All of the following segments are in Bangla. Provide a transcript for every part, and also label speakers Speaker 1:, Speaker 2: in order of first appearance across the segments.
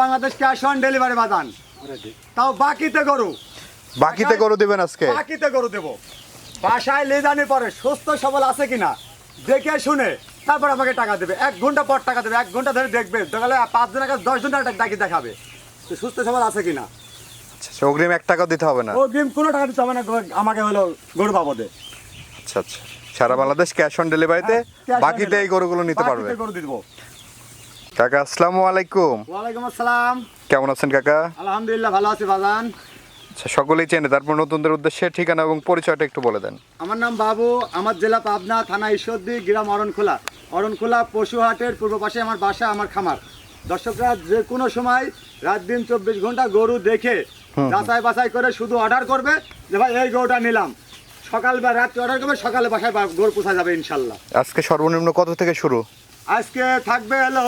Speaker 1: বাংলাদেশ ক্যাশ অন ডেলিভারি বাজান। তাও বাকিতে গরু।
Speaker 2: বাকিতে গরু দিবেন আজকে?
Speaker 1: বাকিতে গরু দেবো। বাসায় লে জানি পরে সুস্থ সবল আছে কিনা দেখে শুনে তারপর আমাকে টাকা দেবে। এক ঘণ্টা পর টাকা দেবে এক ঘণ্টা ধরে দেখবে। দেখালে পাঁচ দিনের কাছে দশ দিন ডাকি দেখাবে তো সুস্থ সবল আছে কিনা।
Speaker 2: আচ্ছা আচ্ছা, অগ্রিম এক টাকা দিতে হবে না?
Speaker 1: অগ্রিম কোনো টাকা দিতে হবে না আমাকে হলো গরু বাবদে।
Speaker 2: আচ্ছা আচ্ছা। সারা বাংলাদেশ ক্যাশ অন ডেলিভারিতে
Speaker 1: on
Speaker 2: বাকিতে এই গরুগুলো নিতে পারবে।
Speaker 1: গরু দিব।
Speaker 2: কাকা আসসালামু আলাইকুম।
Speaker 1: ওয়ালাইকুম আসসালাম।
Speaker 2: কেমন আছেন কাকা?
Speaker 1: আলহামদুলিল্লাহ ভালো আছি বাজান।
Speaker 2: আচ্ছা সকলেই চেনে তারপর নতুনদের উদ্দেশ্যে ঠিকানা এবং পরিচয়টা একটু বলে দেন।
Speaker 1: আমার নাম বাবু আমার জেলা পাবনা থানা ঈশ্বরদী গ্রাম অরণখোলা। অরণখোলা পশুহাটের পূর্ব পাশে আমার বাসা আমার খামার। দর্শকরা যে কোনো সময় রাত দিন চব্বিশ ঘণ্টা গরু দেখে যাচাই বাছাই করে শুধু অর্ডার করবে যে ভাই এই গরুটা নিলাম। সকাল বা রাত্রে অর্ডার করবে সকালে বাসায় গরু পোষা যাবে ইনশাল্লাহ।
Speaker 2: আজকে সর্বনিম্ন কত থেকে শুরু?
Speaker 1: আজকে থাকবে হলো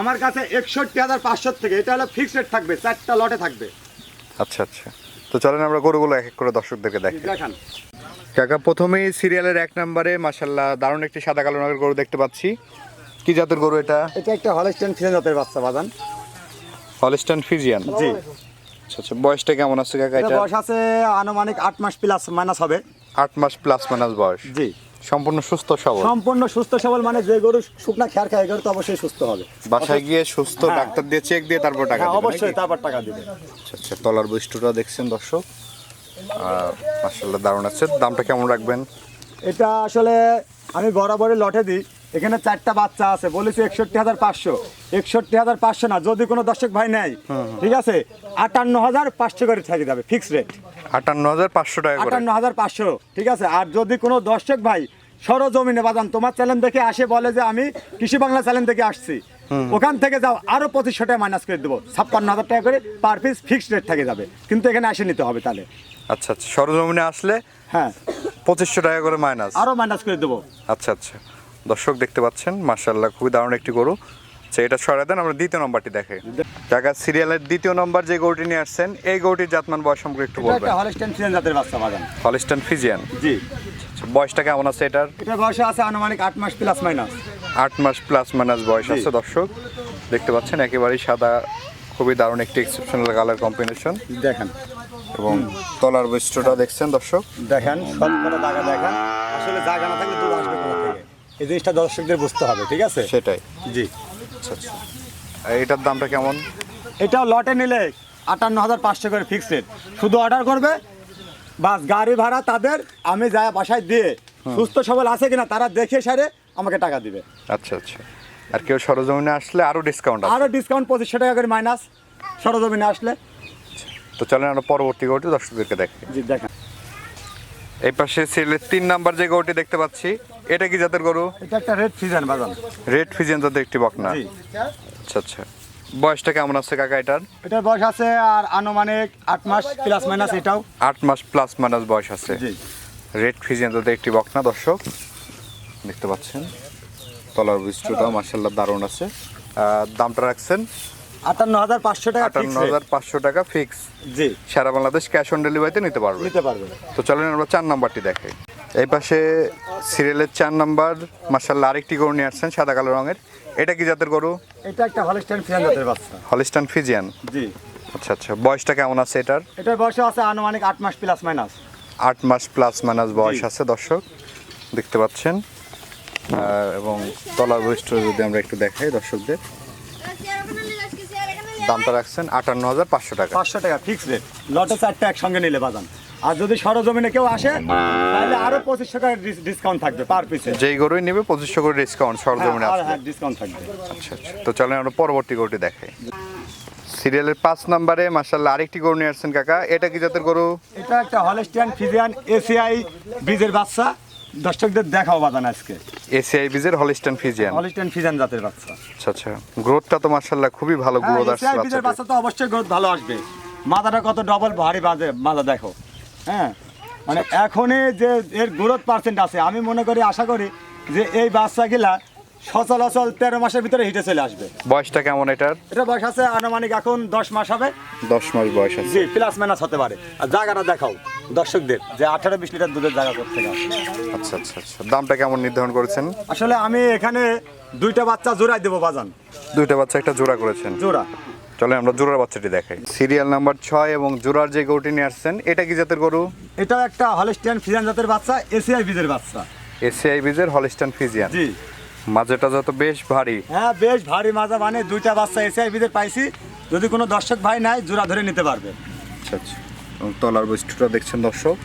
Speaker 1: আমার কাছে একষট্টি হাজার পাঁচশো থেকে এটা হলো ফিক্সড রেট থাকবে চারটা লটে থাকবে।
Speaker 2: আচ্ছা আচ্ছা। তো চলেন আমরা গরুগুলো এক এক করে দর্শকদেরকে দেখি
Speaker 1: দেখান।
Speaker 2: কাকা প্রথমেই সিরিয়ালের এক নম্বরে মাসাল্লাহ দারুণ একটি সাদা কালো রঙের গরু দেখতে পাচ্ছি। কি জাতের গরু এটা?
Speaker 1: এটা একটা হলস্টেন ফিরে জাতের বাচ্চা বাজান।
Speaker 2: হলিস্টান ফিজিয়ান
Speaker 1: জি।
Speaker 2: আচ্ছা আচ্ছা বয়সটা কেমন আছে কাকা
Speaker 1: এটা বয়স আছে আনুমানিক আট মাস প্লাস মাইনাস হবে।
Speaker 2: আট মাস প্লাস মাইনাস বয়স।
Speaker 1: জি।
Speaker 2: সম্পূর্ণ সুস্থ সবল।
Speaker 1: সম্পূর্ণ সুস্থ সবল মানে যে গরু শুকনা খেয়ার খায় গরু তো অবশ্যই সুস্থ হবে।
Speaker 2: বাসায় গিয়ে সুস্থ
Speaker 1: হ্যাঁ।
Speaker 2: ডাক্তার দিয়ে চেক দিয়ে তারপর টাকা
Speaker 1: হ্যাঁ
Speaker 2: দিবেন
Speaker 1: অবশ্যই তারপর টাকা দিবে।
Speaker 2: আচ্ছা আচ্ছা তলার বৈশিষ্ট্যটা দেখছেন দর্শক। আর মাসাল্লাহ দারুণ আছে। দামটা কেমন রাখবেন?
Speaker 1: এটা আসলে আমি বরাবরই লটে দিই। এখানে চারটা বাচ্চা আছে বলেছি একষট্টি হাজার পাঁচশো। একষট্টি হাজার পাঁচশো না যদি কোনো দর্শক ভাই নেয় ঠিক আছে? আটান্ন হাজার পাঁচশো করে থেকে যাবে ফিক্স রেট
Speaker 2: আটান্ন হাজার পাঁচশো টাকা
Speaker 1: আটান্ন হাজার পাঁচশো ঠিক আছে? আর যদি কোনো দর্শক ভাই সরজমিনে বাজান তোমার চ্যানেল দেখে আসে বলে যে আমি কৃষি বাংলা চ্যানেল থেকে আসছি ওখান থেকে যাও আরও পঁচিশশো টাকা মাইনাস করে দেবো। ছাপ্পান্ন হাজার টাকা করে পার পিস ফিক্সড রেট থেকে যাবে। কিন্তু এখানে আসে নিতে হবে তাহলে।
Speaker 2: আচ্ছা আচ্ছা। সরজমিনে আসলে
Speaker 1: হ্যাঁ।
Speaker 2: পঁচিশশো টাকা করে মাইনাস
Speaker 1: আরও মাইনাস করে দেবো।
Speaker 2: আচ্ছা আচ্ছা। দর্শক দেখতে পাচ্ছেন মার্শাল্লাহ খুবই দারুণ একটি গরু। আচ্ছা এটা সরাই দেন আমরা দ্বিতীয় নম্বরটি দেখে। টাকা সিরিয়ালের দ্বিতীয় নম্বর যে গরুটি নিয়ে আসছেন এই গরুটির জাতমান বয়স সম্পর্কে একটু বলবেন।
Speaker 1: হলস্টেন ফ্রিজেন জাতের বাচ্চা বাগান।
Speaker 2: হলিস্টান ফিজিয়ান
Speaker 1: জি।
Speaker 2: আচ্ছা, বয়সটা কেমন আছে এটার?
Speaker 1: এটা বয়সে আছে আনুমানিক আট মাস প্লাস মাইনাস
Speaker 2: আট মাস প্লাস মাইনাস বয়স আছে দর্শক। দেখতে পাচ্ছেন একেবারেই সাদা খুবই দারুণ একটি এক্সেপশনাল কালার কম্বিনেশন
Speaker 1: দেখেন।
Speaker 2: এবং তলার বৈশিষ্ট্যটা দেখছেন দর্শক।
Speaker 1: দেখেন সব করে জায়গা দেখেন। আসলে জায়গা না থাকলে দূর আসবে কোথা থেকে? এই জিনিসটা দর্শকদের বুঝতে হবে ঠিক আছে?
Speaker 2: সেটাই।
Speaker 1: জি।
Speaker 2: আচ্ছা আচ্ছা। এটার দামটা কেমন?
Speaker 1: এটাও লটে নিলে আটান্ন হাজার পাঁচশো করে ফিক্স রেট শুধু অর্ডার করবে বাস গাড়ি ভাড়া তাদের আমি যা বাসায় দিয়ে। সুস্থ সবল আছে কিনা তারা দেখে সারে আমাকে টাকা দিবে।
Speaker 2: আচ্ছা আচ্ছা। আর কেউ সরজমিনে আসলে আরও ডিসকাউন্ট
Speaker 1: আরও ডিসকাউন্ট পঁচিশশো টাকা করে মাইনাস সরজমিনে আসলে।
Speaker 2: তো চলেন আমরা পরবর্তী গরুটি দর্শকদেরকে দেখি।
Speaker 1: জি দেখেন।
Speaker 2: এই পাশে সিরিয়ালের তিন নাম্বার যে গরুটি দেখতে পাচ্ছি এটা কি জাতের গরু?
Speaker 1: এটা একটা রেড সিজন বাজান।
Speaker 2: রেড ফিজিয়ান জাতের একটি বকনা।
Speaker 1: জি।
Speaker 2: আচ্ছা আচ্ছা। বয়সটা কেমন আছে কাকা এটার?
Speaker 1: এটার বয়স আছে আর আনুমানিক আট মাস প্লাস মাইনাস এটাও।
Speaker 2: আট মাস প্লাস মাইনাস বয়স আছে।
Speaker 1: জি।
Speaker 2: রেড ফিজিয়ান জাতের একটি বকনা দর্শক। দেখতে পাচ্ছেন। তলার বৈশিষ্ট্যটা মার্শাল্লাহ দারুণ আছে। দামটা রাখছেন?
Speaker 1: আটান্ন হাজার পাঁচশো টাকা
Speaker 2: আটান্ন হাজার পাঁচশো টাকা ফিক্স
Speaker 1: জি।
Speaker 2: সারা বাংলাদেশ ক্যাশ অন ডেলিভারিতে নিতে পারবে।
Speaker 1: নিতে পারবে।
Speaker 2: তো চলেন আমরা চার নাম্বারটি দেখাই এই পাশে সিরিয়ালের চার নাম্বার মার্শাল্লাহ আরেকটি গরু নিয়ে আসছেন সাদা কালো রঙের। এটা কি জাতের গরু?
Speaker 1: এটা একটা হলস্টাইন ফ্রিয়ান জাতের বাচ্চা।
Speaker 2: Holstein Friesian?
Speaker 1: জি।
Speaker 2: আচ্ছা আচ্ছা। বয়সটা কেমন আছে এটার?
Speaker 1: এটার বয়স আছে আনুমানিক আট মাস প্লাস মাইনাস
Speaker 2: আট মাস প্লাস মাইনাস বয়স আছে দর্শক। দেখতে পাচ্ছেন। আর এবং তলার বৈশিষ্ট্য যদি আমরা একটু দেখাই দর্শকদের। দামটা রাখছেন আটান্ন হাজার পাঁচশো টাকা।
Speaker 1: পাঁচশো টাকা ফিক্স রেট লটে চারটা একসঙ্গে নিলে বাজান। আর যদি সরজমিনে কেউ আসে তাহলে আরও পঁচিশশো টাকা ডিসকাউন্ট থাকবে পার পিসে
Speaker 2: যেই গরুই নেবে পঁচিশশো করে ডিসকাউন্ট সরজমিনে আসবে।
Speaker 1: হ্যাঁ ডিসকাউন্ট থাকবে।
Speaker 2: আচ্ছা আচ্ছা। তো চলেন আমরা পরবর্তী গরুটি দেখাই। সিরিয়ালের পাঁচ নম্বরে মাসাল্লাহ আরেকটি গরু নিয়ে আসছেন কাকা। এটা কি জাতের গরু?
Speaker 1: এটা একটা হলস্টিয়ান ফিজিয়ান এসিআই বীজের বাচ্চা। দর্শকদের দেখাও বাজান আজকে।
Speaker 2: এসিআই বিজের হলিস্টান ফিজিয়ান
Speaker 1: হলস্টিয়ান ফিজিয়ান জাতের বাচ্চা।
Speaker 2: আচ্ছা আচ্ছা। গ্রোথটা তো মাসাল্লাহ খুবই ভালো গ্রোথ আসছে
Speaker 1: এসিআই বীজের বাচ্চা তো অবশ্যই গ্রোথ ভালো আসবে। মাথাটা কত ডবল ভারী বাজে মাজা দেখো। হ্যাঁ মানে এখনই যে এর গ্রোথ পার্সেন্ট আছে আমি মনে করি আশা করি যে এই বাচ্চাগুলা সচলাচল তেরো মাসের ভিতরে হিটে চলে আসবে।
Speaker 2: বয়সটা কেমন এটার?
Speaker 1: এটা বয়স আছে আনুমানিক এখন দশ মাস হবে।
Speaker 2: দশ মাস বয়স আছে।
Speaker 1: জি প্লাস মাইনাস হতে পারে। আর জায়গাটা দেখাও দর্শকদের যে আঠারো বিশ লিটার দুধের জায়গা করতে
Speaker 2: আচ্ছা আচ্ছা আচ্ছা। দামটা কেমন নির্ধারণ করেছেন?
Speaker 1: আসলে আমি এখানে দুইটা বাচ্চা জোড়াই দেবো বাজান।
Speaker 2: দুইটা বাচ্চা একটা জোড়া করেছেন।
Speaker 1: জোড়া।
Speaker 2: চলে আমরা জোড়ার বাচ্চাটি দেখাই। সিরিয়াল নাম্বার ছয় এবং জোড়ার যে গরুটি নিয়ে আসছেন এটা কি জাতের গরু?
Speaker 1: এটা একটা হলিস্টিয়ান ফিজান জাতের বাচ্চা এসিআই বীজের বাচ্চা।
Speaker 2: এসিআই বীজের হলিস্টান ফিজিয়ান।
Speaker 1: জি।
Speaker 2: মাঝেটা যত বেশ ভারী।
Speaker 1: হ্যাঁ বেশ ভারী মাজা মানে দুইটা বাচ্চা এসিআই বীজের পাইছি। যদি কোনো দর্শক ভাই নাই জোড়া ধরে নিতে পারবে।
Speaker 2: আচ্ছা আচ্ছা। এবং তলার বৈশিষ্ট্যটা দেখছেন দর্শক?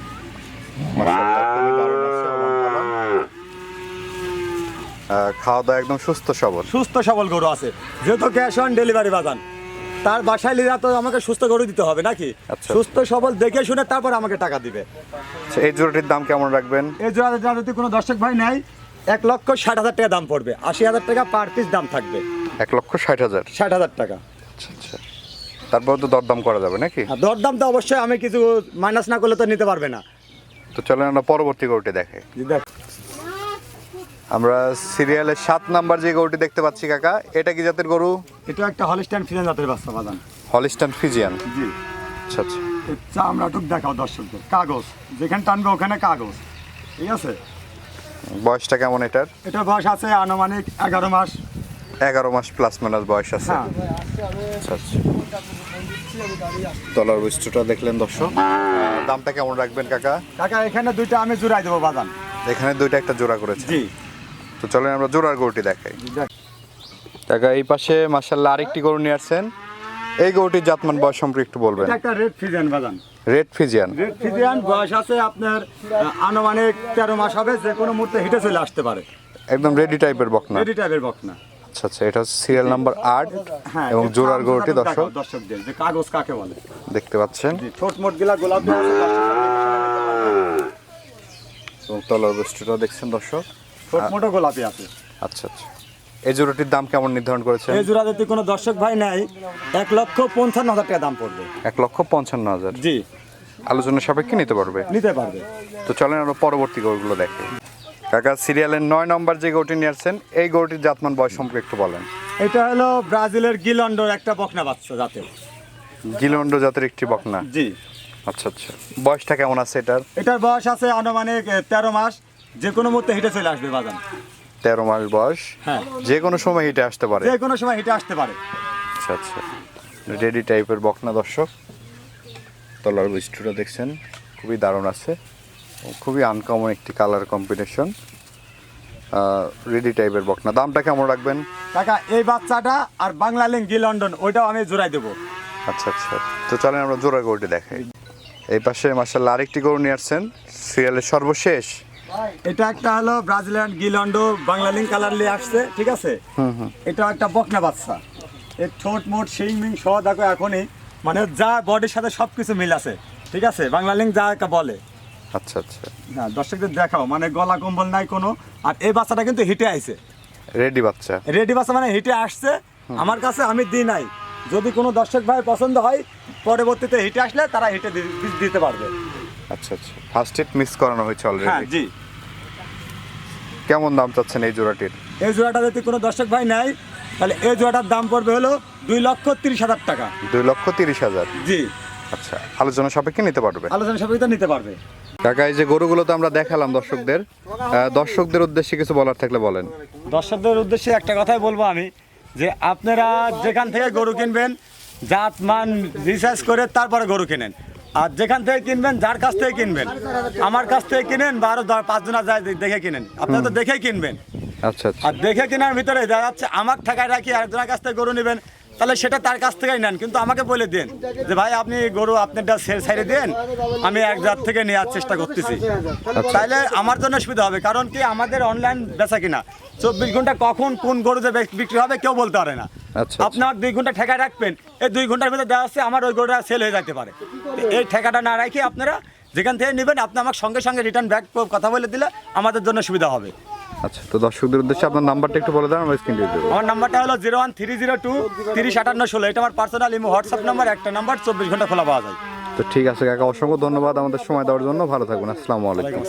Speaker 2: খাওয়া দাওয়া একদম সুস্থ সবল।
Speaker 1: সুস্থ সবল গরু আছে। যেহেতু ক্যাশ অন ডেলিভারি বাজান। তার বাসায় লিরা তো আমাকে সুস্থ গরু দিতে হবে নাকি?
Speaker 2: আচ্ছা।
Speaker 1: সুস্থ সবল দেখে শুনে তারপর আমাকে টাকা দিবে।
Speaker 2: আচ্ছা, এই জোড়াটির দাম কেমন রাখবেন?
Speaker 1: এই জোড়া জোড়া যদি কোনো দর্শক ভাই নাই এক লক্ষ ষাট হাজার টাকা দাম পড়বে। আশি হাজার টাকা পার পিস দাম থাকবে।
Speaker 2: এক লক্ষ ষাট হাজার?
Speaker 1: ষাট হাজার টাকা।
Speaker 2: আচ্ছা আচ্ছা। তারপর তো দরদাম করা যাবে নাকি?
Speaker 1: দরদাম তো অবশ্যই আমি কিছু মাইনাস না করলে তো নিতে পারবে না।
Speaker 2: তো চলেন আমরা পরবর্তী গরুটি দেখাই।
Speaker 1: দেখ
Speaker 2: আমরা সিরিয়ালের সাত নাম্বার যে গরুটি দেখতে পাচ্ছি কাকা এটা কি জাতের গরু?
Speaker 1: এটা একটা হলিস্টাইন ফিজেন জাতের বাচ্চা বাজান
Speaker 2: হলিস্টান ফিজিয়ান?
Speaker 1: জি।
Speaker 2: আচ্ছা আচ্ছা।
Speaker 1: চামড়া টুক দেখাও দর্শকদের। কাগজ যেখানে টানবে ওখানে কাগজ। ঠিক আছে?
Speaker 2: বয়সটা কেমন এটার?
Speaker 1: এটা বয়স আছে আনুমানিক এগারো মাস।
Speaker 2: এগারো মাস প্লাস মাইনাস বয়স আছে।
Speaker 1: হ্যাঁ।
Speaker 2: আচ্ছা আচ্ছা। তলার বৈশিষ্ট্যটা দেখলেন দর্শক। দামটা কেমন রাখবেন কাকা?
Speaker 1: কাকা এখানে দুইটা আমি জোড়াই দেবো বাদাম।
Speaker 2: এখানে দুইটা একটা জোড়া করেছে
Speaker 1: জি।
Speaker 2: তো চলেন আমরা জোড়ার গরুটি দেখাই।
Speaker 1: দেখ,
Speaker 2: এই পাশে মাসাল্লাহ আরেকটি গরু নিয়ে আসছেন। এই গরুটির জাতমান বয়স সম্পর্কে একটু বলবেন।
Speaker 1: একটা red Friesian
Speaker 2: red Friesian.
Speaker 1: Red Friesian বয়স আছে আপনার আনুমানিক তেরো মাস হবে যে কোনো মুহূর্তে হিটে চলে আসতে পারে।
Speaker 2: একদম রেডি টাইপের বকনা।
Speaker 1: রেডি টাইপের বকনা।
Speaker 2: আচ্ছা আচ্ছা এটা হচ্ছে সিরিয়াল নাম্বার আট
Speaker 1: হ্যাঁ
Speaker 2: এবং জোড়ার গরুটি দর্শক।
Speaker 1: দর্শকদের যে কাগজ কাকে বলে।
Speaker 2: দেখতে পাচ্ছেন।
Speaker 1: ছোট মোট গিলা গোলাপ
Speaker 2: এবং তলার বৈশিষ্ট্যটা দেখছেন দর্শক।
Speaker 1: ছোট মোটো গোলাপি আছে।
Speaker 2: আচ্ছা আচ্ছা। এই জোড়াটির দাম কেমন নির্ধারণ করেছেন?
Speaker 1: এই জোড়া যদি কোনো দর্শক ভাই নাই এক লক্ষ পঞ্চান্ন হাজার টাকা দাম পড়বে।
Speaker 2: এক লক্ষ পঞ্চান্ন হাজার।
Speaker 1: জি।
Speaker 2: আলোচনা সাপেক্ষে নিতে পারবে?
Speaker 1: নিতে পারবে।
Speaker 2: তো চলেন আমরা পরবর্তী গরুগুলো দেখি। কাকা সিরিয়ালের নয় নম্বর যে গরুটি নিয়ে আসছেন এই গরুটির জাতমান বয়স সম্পর্কে একটু বলেন।
Speaker 1: এটা হলো ব্রাজিলের গিলন্ডোর একটা বকনা বাচ্চা জাতের।
Speaker 2: গিলন্ড জাতের একটি বকনা?
Speaker 1: জি।
Speaker 2: আচ্ছা আচ্ছা। বয়সটা কেমন আছে এটার?
Speaker 1: এটার বয়স আছে আনুমানিক তেরো মাস। যে কোনো মুহূর্তে হিটে চলে আসবে বাজান
Speaker 2: তেরো মাস বয়স।
Speaker 1: হ্যাঁ।
Speaker 2: যে কোনো সময় হিটে আসতে পারে।
Speaker 1: যে কোনো সময় হিটে আসতে পারে।
Speaker 2: আচ্ছা আচ্ছা। রেডি টাইপের বকনা দর্শক। তলার বৈশিষ্ট্যটা দেখছেন খুবই দারুণ আছে। খুবই আনকমন একটি কালার কম্বিনেশন রেডি টাইপের বকনা। দামটা কেমন রাখবেন?
Speaker 1: কাকা এই বাচ্চাটা আর বাংলা লিঙ্ক গিলন্ডন ওইটাও আমি জোড়াই দেবো।
Speaker 2: আচ্ছা আচ্ছা। তো চলেন আমরা জোড়া গরুটি দেখাই। এই পাশে মার্শাল্লাহ আরেকটি গরু নিয়ে আসছেন। সিরিয়ালের সর্বশেষ
Speaker 1: এটা একটা হলো Brazilian Girolando Bangla link colour নিয়ে আসছে ঠিক আছে? এটা একটা বকনা বাচ্চা। এর ঠোঁট মোট সেই মিং সহ দেখো এখনই মানে যা বডির সাথে সব কিছু মিল আছে ঠিক আছে? বাংলা লিঙ্ক যা একটা বলে।
Speaker 2: আচ্ছা আচ্ছা।
Speaker 1: হ্যাঁ দর্শকদের দেখাও মানে গলা কম্বল নাই কোনো। আর এই বাচ্চাটা কিন্তু হিটে আইছে।
Speaker 2: রেডি বাচ্চা।
Speaker 1: রেডি বাচ্চা মানে হিটে আসছে আমার কাছে আমি দিই নাই। যদি কোনো দর্শক ভাই পছন্দ হয় পরবর্তীতে হিটে আসলে তারা হিটে দিতে পারবে।
Speaker 2: আচ্ছা আচ্ছা। ফার্স্ট হিট মিস করানো হয়েছে অলরেডি হ্যাঁ
Speaker 1: জি।
Speaker 2: কেমন দাম চাচ্ছেন এই জোড়াটির?
Speaker 1: এই জোড়াটা যদি কোনো দর্শক ভাই নেয় তাহলে এই জোড়াটার দাম পড়বে হলো দুই লক্ষ তিরিশ হাজার টাকা।
Speaker 2: দুই লক্ষ তিরিশ হাজার?
Speaker 1: জি।
Speaker 2: আচ্ছা আলোচনা সাপেক্ষে নিতে পারবে?
Speaker 1: আলোচনা সাপেক্ষে নিতে পারবে।
Speaker 2: কাকা এই যে গরুগুলো তো আমরা দেখালাম দর্শকদের দর্শকদের উদ্দেশ্যে কিছু বলার থাকলে বলেন।
Speaker 1: দর্শকদের উদ্দেশ্যে একটা কথাই বলব আমি যে আপনারা যেখান থেকে গরু কিনবেন জাত মান রিসার্চ করে তারপরে গরু কিনেন। আর যেখান থেকে কিনবেন যার কাছ থেকে কিনবেন। আমার কাছ থেকে কিনেন বা আরও দশ- পাঁচজনা যায় দেখে কিনেন। আপনারা তো দেখেই কিনবেন।
Speaker 2: আচ্ছা আচ্ছা।
Speaker 1: আর দেখে কেনার ভিতরে দেখা যাচ্ছে আমার ঠাকায় রাখি আরেকজনের কাছ থেকে গরু নেবেন। তাহলে সেটা তার কাছ থেকেই নেন। কিন্তু আমাকে বলে দেন যে ভাই আপনি গরু আপনারটা সাইডে দেন। আমি এক জাত থেকে নেওয়ার চেষ্টা করতেছি। তাহলে আমার জন্য সুবিধা হবে। কারণ কি আমাদের অনলাইন বেচা কিনা। চব্বিশ ঘণ্টা কখন কোন গরু যে বিক্রি হবে কেউ বলতে পারে না।
Speaker 2: আচ্ছা।
Speaker 1: আপনার দুই ঘণ্টা ঠেকায় রাখবেন এই দুই ঘণ্টার ভিতরে দেওয়া হচ্ছে আমার ওই গরুটা সেল হয়ে যেতে পারে। এই ঠেকাটা না রাখি আপনারা যেখান থেকে নেবেন আপনি আমার সঙ্গে সঙ্গে রিটার্ন ব্যাক কথা বলে দিলে আমাদের জন্য সুবিধা হবে।
Speaker 2: আচ্ছা তো দর্শকদের উদ্দেশ্যে আপনার নাম্বারটা একটু বলে দেন আমরা স্ক্রিন দিয়ে দেবো।
Speaker 1: আমার নাম্বারটা হলো zero one three zero two তিরিশ আটান্ন ষোলো। এটা আমার পার্সোনাল ইমো হোয়াটসঅ্যাপ নাম্বার একটা নাম্বার চব্বিশ ঘণ্টা খোলা পাওয়া যায়।
Speaker 2: তো ঠিক আছে কাকা অসংখ্য ধন্যবাদ আমাদের সময় দেওয়ার জন্য। ভালো আলাইকুম।
Speaker 1: আসসালামু আলাইকুম।